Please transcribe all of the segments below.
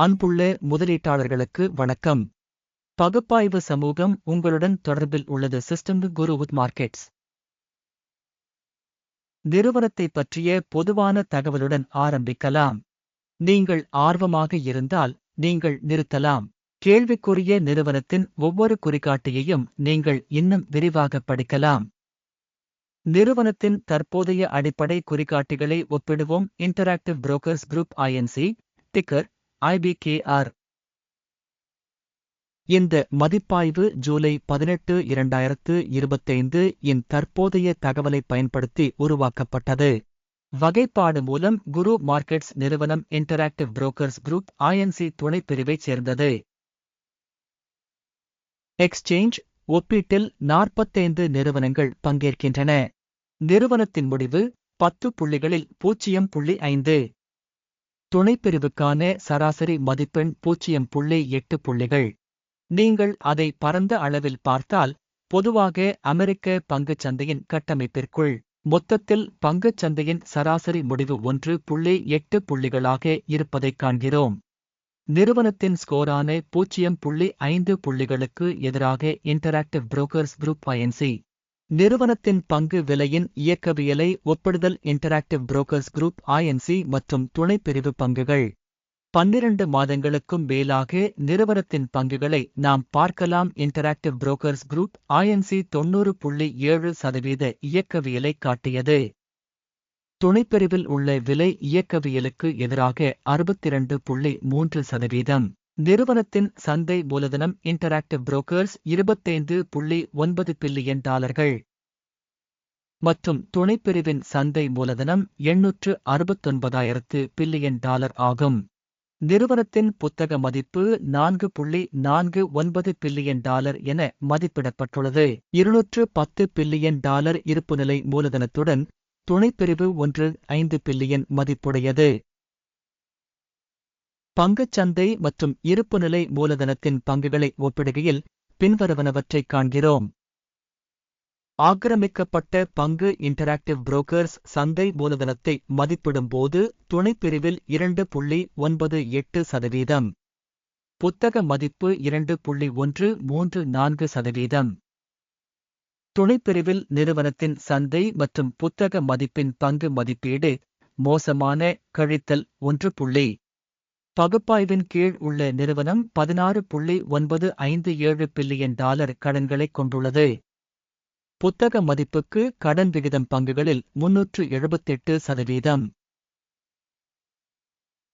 அன்புள்ள முதலீட்டாளர்களுக்கு வணக்கம். பகுப்பாய்வு சமூகம் உங்களுடன் தொடர்பில் உள்ளது. சிஸ்டம் குருவுத் மார்க்கெட்ஸ் நிறுவனத்தை பற்றிய பொதுவான தகவலுடன் ஆரம்பிக்கலாம். நீங்கள் ஆர்வமாக இருந்தால் நீங்கள் நிறுத்தலாம். கேள்விக்குரிய நிறுவனத்தின் ஒவ்வொரு குறிகாட்டியையும் நீங்கள் இன்னும் விரிவாக படிக்கலாம். நிறுவனத்தின் தற்போதைய அடிப்படை குறிகாட்டிகளை ஒப்பிடுவோம். Interactive Brokers Group INC ticker IBKR இந்த மதிப்பாய்வு ஜூலை பதினெட்டு இரண்டாயிரத்து இருபத்தைந்து இன் தற்போதைய தகவலை பயன்படுத்தி உருவாக்கப்பட்டது. வகைப்பாடு மூலம் குரு மார்க்கெட்ஸ் நிறுவனம் இன்டராக்டிவ் புரோக்கர்ஸ் குரூப் ஐஎன்சி துணைப்பிரிவைச் சேர்ந்தது. எக்ஸ்சேஞ்ச் ஒப்பீட்டில் நாற்பத்தைந்து நிறுவனங்கள் பங்கேற்கின்றன. நிறுவனத்தின் முடிவு பத்து புள்ளிகளில் பூஜ்ஜியம் புள்ளி ஐந்து. துணைப்பிரிவுக்கான சராசரி மதிப்பெண் பூஜ்ஜியம் புள்ளி எட்டு புள்ளிகள். நீங்கள் அதை பரந்த அளவில் பார்த்தால் பொதுவாக அமெரிக்க பங்குச் சந்தையின் கட்டமைப்பிற்குள் மொத்தத்தில் பங்குச் சந்தையின் சராசரி முடிவு ஒன்று புள்ளி எட்டு புள்ளிகளாக இருப்பதைக் காண்கிறோம். நிறுவனத்தின் ஸ்கோரான பூஜ்ஜியம் புள்ளி ஐந்து புள்ளிகளுக்கு எதிராக இன்டராக்டிவ் புரோக்கர்ஸ் குரூப் ஐஎன்சி நிறுவனத்தின் பங்கு விலையின் இயக்கவியலை ஒப்பிடுதல் இன்டராக்டிவ் புரோக்கர்ஸ் குரூப் ஐஎன்சி மற்றும் துணைப்பிரிவு பங்குகள். பன்னிரண்டு மாதங்களுக்கும் மேலாக நிறுவனத்தின் பங்குகளை நாம் பார்க்கலாம். இன்டராக்டிவ் புரோக்கர்ஸ் குரூப் ஐஎன்சி தொன்னூறு புள்ளி ஏழு சதவீத இயக்கவியலை காட்டியது. துணைப்பிரிவில் உள்ள விலை இயக்கவியலுக்கு எதிராக அறுபத்திரண்டு புள்ளி மூன்று சதவீதம். நிறுவனத்தின் சந்தை மூலதனம் இன்டராக்டிவ் புரோக்கர்ஸ் இருபத்தைந்து புள்ளி ஒன்பது பில்லியன் டாலர்கள். மற்றும் துணைப்பிரிவின் சந்தை மூலதனம் எண்ணூற்று அறுபத்தொன்பதாயிரத்து பில்லியன் டாலர் ஆகும். நிறுவனத்தின் புத்தக மதிப்பு நான்கு புள்ளி நான்கு ஒன்பது பில்லியன் டாலர் என மதிப்பிடப்பட்டுள்ளது. இருநூற்று பத்து பில்லியன் டாலர் இருப்புநிலை மூலதனத்துடன் துணைப்பிரிவு ஒன்று ஐந்து பில்லியன் மதிப்புடையது. பங்குச்சந்தை மற்றும் இருப்புநிலை மூலதனத்தின் பங்குகளை ஒப்பிடுகையில் பின்வருவனவற்றைக் காண்கிறோம். ஆக்கிரமிக்கப்பட்ட பங்கு இன்டராக்டிவ் புரோக்கர்ஸ் சந்தை மூலதனத்தை மதிப்பிடும்போது துணைப்பிரிவில் இரண்டு புள்ளி ஒன்பது எட்டு சதவீதம். புத்தக மதிப்பு இரண்டு புள்ளி ஒன்று மூன்று நான்கு சதவீதம். துணைப்பிரிவில் நிறுவனத்தின் சந்தை மற்றும் புத்தக மதிப்பின் பங்கு மதிப்பீடு மோசமான கழித்தல் ஒன்று புள்ளி பகுப்பாய்வின் கீழ் உள்ள நிறுவனம் பதினாறு புள்ளி ஒன்பது ஐந்து ஏழு பில்லியன் டாலர் கடன்களைக் கொண்டுள்ளது. புத்தக மதிப்புக்கு கடன் விகிதம் பங்குகளில் முன்னூற்று எழுபத்தெட்டு சதவீதம்.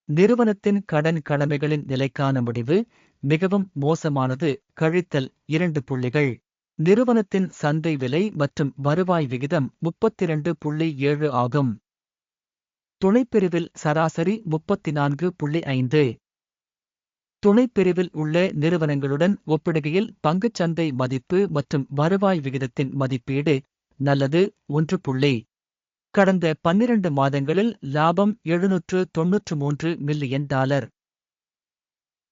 நிறுவனத்தின் கடன் கடமைகளின் நிலைக்கான முடிவு மிகவும் மோசமானது. கழித்தல் இரண்டு புள்ளிகள். நிறுவனத்தின் சந்தை விலை மற்றும் வருவாய் விகிதம் முப்பத்திரண்டு புள்ளி ஏழு ஆகும். துணைப்பிரிவில் சராசரி முப்பத்தி நான்கு புள்ளி ஐந்து. துணைப்பிரிவில் உள்ள நிறுவனங்களுடன் ஒப்பிடுகையில் பங்குச்சந்தை மதிப்பு மற்றும் வருவாய் விகிதத்தின் மதிப்பீடு நல்லது ஒன்று புள்ளி. கடந்த பன்னிரண்டு மாதங்களில் லாபம் எழுநூற்று தொன்னூற்று மூன்று மில்லியன் டாலர்.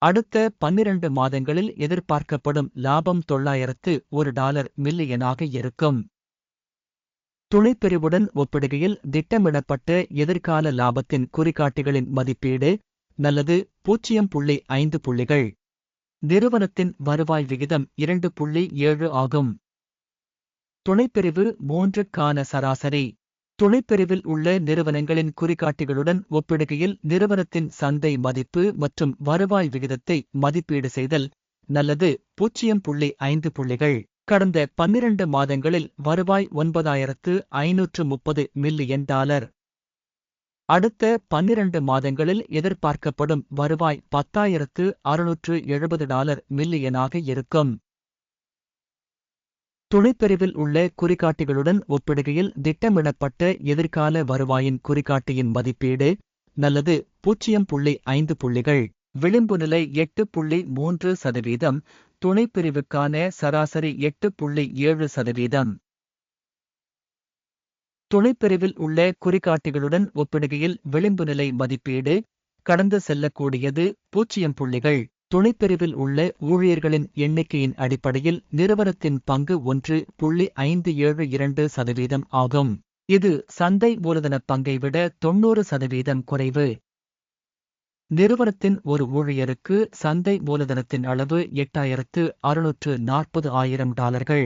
அடுத்த பன்னிரண்டு மாதங்களில் எதிர்பார்க்கப்படும் லாபம் தொள்ளாயிரத்து ஒரு டாலர் மில்லியனாக இருக்கும். துணைப்பிரிவுடன் ஒப்பிடுகையில் திட்டமிடப்பட்ட எதிர்கால லாபத்தின் குறிகாட்டிகளின் மதிப்பீடு நல்லது பூஜ்ஜியம் புள்ளி ஐந்து புள்ளிகள். நிறுவனத்தின் வருவாய் விகிதம் இரண்டு புள்ளி ஏழு ஆகும். துணைப்பிரிவு மூன்றுக்கான சராசரி. துணைப்பிரிவில் உள்ள நிறுவனங்களின் குறிகாட்டிகளுடன் ஒப்பிடுகையில் நிறுவனத்தின் சந்தை மதிப்பு மற்றும் வருவாய் விகிதத்தை மதிப்பீடு செய்தல் நல்லது பூஜ்ஜியம் புள்ளி ஐந்து புள்ளிகள். கடந்த பன்னிரண்டு மாதங்களில் வருவாய் ஒன்பதாயிரத்து ஐநூற்று முப்பது மில்லியன் டாலர். அடுத்த பன்னிரண்டு மாதங்களில் எதிர்பார்க்கப்படும் வருவாய் பத்தாயிரத்து அறுநூற்று எழுபது டாலர் மில்லியனாக இருக்கும். துணைப்பிரிவில் உள்ள குறிகாட்டிகளுடன் ஒப்பிடுகையில் திட்டமிடப்பட்ட எதிர்கால வருவாயின் குறிகாட்டியின் மதிப்பீடு நல்லது பூஜ்ஜியம் புள்ளி ஐந்து புள்ளிகள். விளிம்பு நிலை எட்டு புள்ளி மூன்று சதவீதம் துணைப்பிரிவுக்கான சராசரி எட்டு புள்ளி ஏழு சதவீதம். துணைப்பிரிவில் உள்ள குறிகாட்டிகளுடன் ஒப்பிடுகையில் விளிம்பு நிலை மதிப்பீடு கடந்து செல்லக்கூடியது பூஜ்ஜியம் புள்ளிகள். துணைப்பிரிவில் உள்ள ஊழியர்களின் எண்ணிக்கையின் அடிப்படையில் நிறுவனத்தின் பங்கு ஒன்று புள்ளி ஐந்து ஏழு இரண்டு சதவீதம் ஆகும். இது சந்தை மூலதன பங்கை விட தொன்னூறு சதவீதம் குறைவு. நிறுவனத்தின் ஒரு ஊழியருக்கு சந்தை மூலதனத்தின் அளவு எட்டாயிரத்து அறுநூற்று நாற்பது ஆயிரம் டாலர்கள்.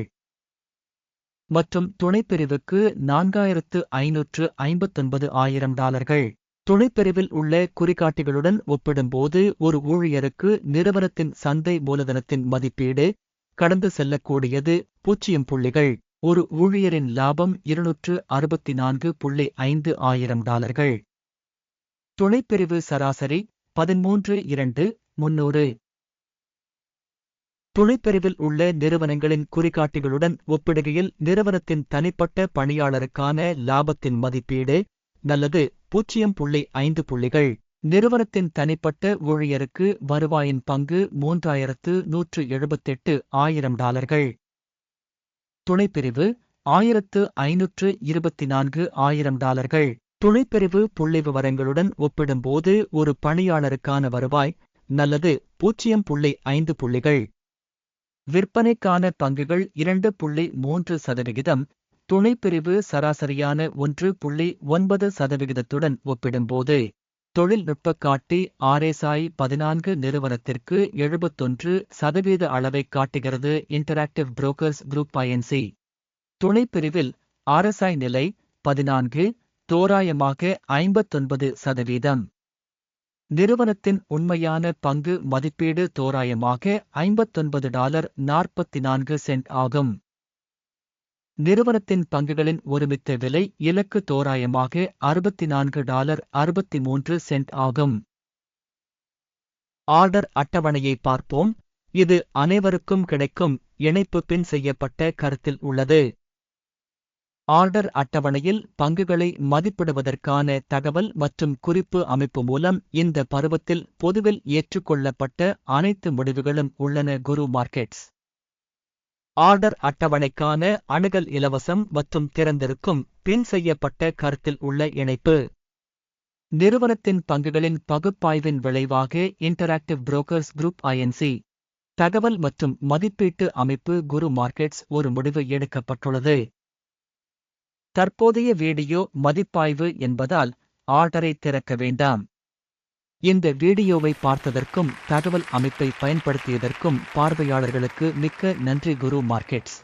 மற்றும் துணைப்பிரிவுக்கு நான்காயிரத்து ஐநூற்று ஐம்பத்தொன்பது ஆயிரம் டாலர்கள். துணைப்பிரிவில் உள்ள குறிகாட்டிகளுடன் ஒப்பிடும்போது ஒரு ஊழியருக்கு நிறுவனத்தின் சந்தை மூலதனத்தின் மதிப்பீடு கடந்து செல்லக்கூடியது பூஜ்ஜியம் புள்ளிகள். ஒரு ஊழியரின் லாபம் இருநூற்று அறுபத்தி நான்கு புள்ளி ஐந்து ஆயிரம் டாலர்கள். துணைப்பிரிவு சராசரி பதிமூன்று இரண்டு முன்னூறு துணைப்பிரிவில் உள்ள நிறுவனங்களின் குறிகாட்டிகளுடன் ஒப்பிடுகையில் நிறுவனத்தின் தனிப்பட்ட பணியாளருக்கான லாபத்தின் மதிப்பீடு நல்லது பூஜ்ஜியம் புள்ளி ஐந்து புள்ளிகள். நிறுவனத்தின் தனிப்பட்ட ஊழியருக்கு வருவாயின் பங்கு மூன்றாயிரத்து நூற்று எழுபத்தெட்டு ஆயிரம் டாலர்கள். துணைப்பிரிவு ஆயிரத்து ஐநூற்று இருபத்தி நான்கு ஆயிரம் டாலர்கள். துணைப்பிரிவு புள்ளி விவரங்களுடன் ஒப்பிடும்போது ஒரு பணியாளருக்கான வருவாய் நல்லது பூஜ்ஜியம் புள்ளி ஐந்து புள்ளிகள். விற்பனைக்கான பங்குகள் இரண்டு புள்ளி மூன்று சதவிகிதம். துணைப்பிரிவு சராசரியான ஒன்று புள்ளி ஒன்பது சதவிகிதத்துடன் ஒப்பிடும்போது தொழில்நுட்ப காட்டி ஆர்எஸ்ஐ பதினான்கு நிறுவனத்திற்கு எழுபத்தொன்று சதவீத அளவை காட்டுகிறது interactive brokers group I N C துணைப்பிரிவில் ஆர்எஸ்ஐ நிலை பதினான்கு தோராயமாக ஐம்பத்தொன்பது சதவீதம். நிறுவனத்தின் உண்மையான பங்கு மதிப்பீடு தோராயமாக ஐம்பத்தொன்பது டாலர் நாற்பத்தி நான்கு சென்ட் ஆகும். நிறுவனத்தின் பங்குகளின் ஒருமித்த விலை இலக்கு தோராயமாக அறுபத்தி நான்கு டாலர் அறுபத்தி மூன்று சென்ட் ஆகும். ஆர்டர் அட்டவணையை பார்ப்போம். இது அனைவருக்கும் கிடைக்கும் இணைப்பு பின் செய்யப்பட்ட கருத்தில் உள்ளது. ஆர்டர் அட்டவணையில் பங்குகளை மதிப்பிடுவதற்கான தகவல் மற்றும் குறிப்பு அமைப்பு மூலம் இந்த பருவத்தில் பொதுவில் ஏற்றுக்கொள்ளப்பட்ட அனைத்து முடிவுகளும் உள்ளன குரு மார்க்கெட்ஸ். ஆர்டர் அட்டவணைக்கான அணுகல் இலவசம் மற்றும் திறந்திருக்கும் பின் செய்யப்பட்ட கருத்தில் உள்ள இணைப்பு. நிறுவனத்தின் பங்குகளின் பகுப்பாய்வின் விளைவாக இன்டராக்டிவ் புரோக்கர்ஸ் குரூப் ஐஎன்சி தகவல் மற்றும் மதிப்பீட்டு அமைப்பு குரு மார்க்கெட்ஸ் ஒரு முடிவு எடுக்கப்பட்டுள்ளது. தற்போதைய வீடியோ மதிப்பாய்வு என்பதால் ஆர்டரை திறக்க வேண்டாம். இந்த வீடியோவை பார்த்ததற்கும் தகவல் அமைப்பை பயன்படுத்தியதற்கும் பார்வையாளர்களுக்கு மிக்க நன்றி குரு மார்க்கெட்ஸ்.